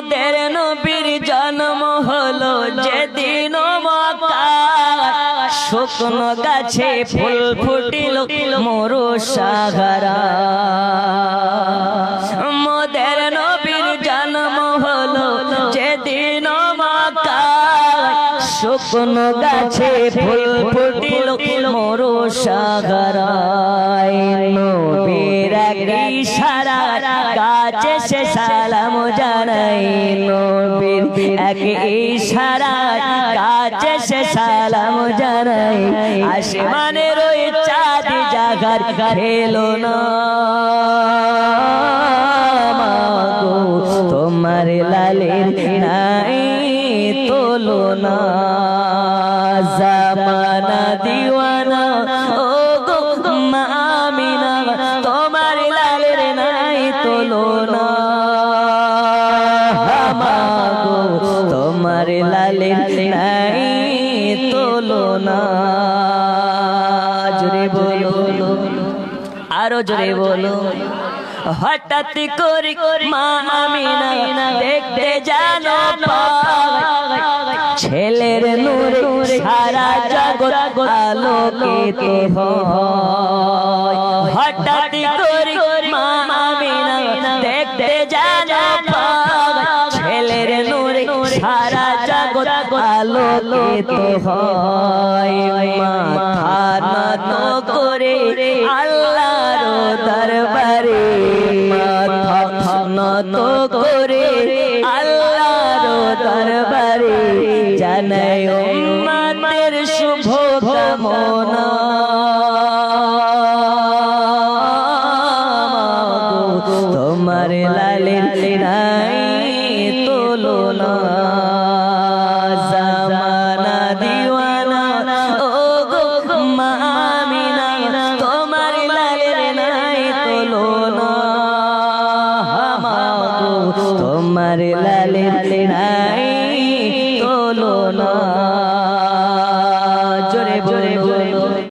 মোদের নবীর জন্ম হলো যেদিন শুকনো গাছে ফুল ফুটিল মরু সাহারা মোদের নবীর জন্ম হলো যেদিন শুকনো গাছে ফুল ফুটিল মরু নবীর ইশারা গাছে সে সালাম জানাই নবীর। এক ইশারা গাছে সে সালাম জানাই। আসমানের ওই চাঁদ জাগার খেলো না। তোমার লালের নাই তোলো না জামানা দিওয়ানা ও গো মামিনা না তোমার লালের নাই তোলো না জোরে বলো। আরও জোরে বলো। হঠাৎ করে মা আমিনা দেখতে জানো। ছেলের নূরে সারা জগৎ আলোকিত হয়। হঠাৎ করে মা দেখতে জানো। ছেলের নূরে সারা জগৎ আলোকিত হয় মাথা নত করে আল্লাহর দরবারে মাথা নত করে আল্লাহর দরবারে উম্মতের শুভ কামনা তোমার লালের নাই তোলো না। জামানা দিওয়ানা ও গো মামিনা তোমার না। তোমার লালের নাই তোলো না।